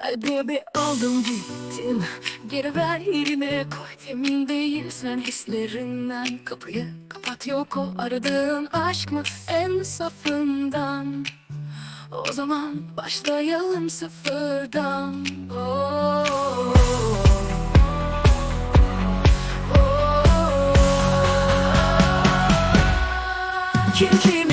Kalbimi aldım gittim. Geri ver yerine koy Emin değilsen hislerinden Kapıyı kapat yok o aradığın aşk mı En safından? O zaman başlayalım sıfırdan. Oh. Kim kimin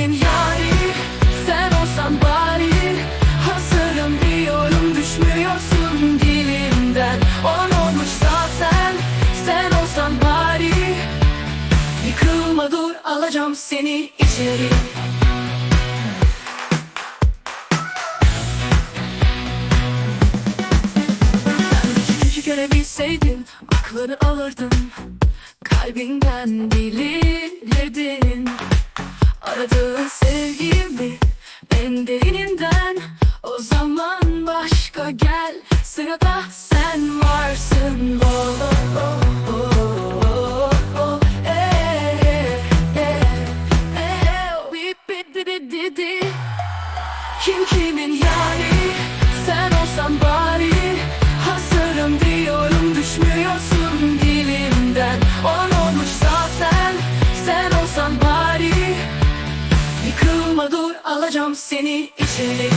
alacağım seni içeri. Küçücük aklını alırdın Kalbinden bilirdin Aradığın sevgimi en derininden O zaman başka gel sırada sen varsın. Oh, oh, oh, Kim kimin yani? Sen olsan bari. Hazırım diyorum düşmüyorsun dilimden. On olmuş zaten. Sen olsan bari. Yıkılma dur alacağım seni içeri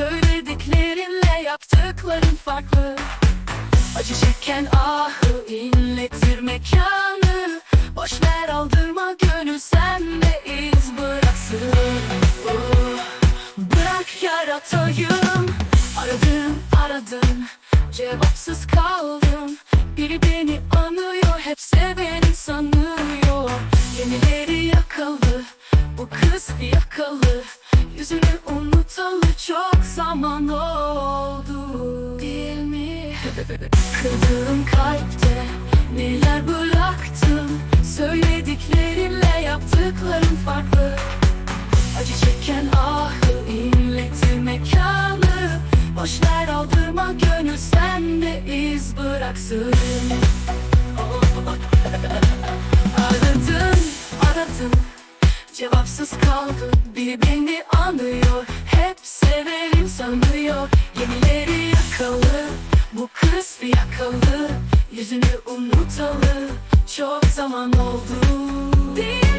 Söylediklerinle yaptıkların farklı. Acı çeken ahı inletir mekanı. Boş ver aldırma gönül sende iz bıraksın. Oh, Bırak yaratayım. Aradım aradım Cevapsız kaldım. Biri beni anıyor Hep seveni sanıyor. Yenileri yakalı Bu kız yakalı Yüzünü unutalı Çok zaman oldu. Değil mi? Kırdığım kalpte Neler bıraktım? Söylediklerinle yaptıklarım farklı. Acı çeken ahı inletir mekanı. Boş ver aldırma gönül sende iz bıraksın. Aradın aradın Cevapsız kaldın Biri beni anıyor Hep severim sanıyor. Yenileri yakalı Bu kız yakalı Yüzünü unutalı Çok zaman oldu. Değil?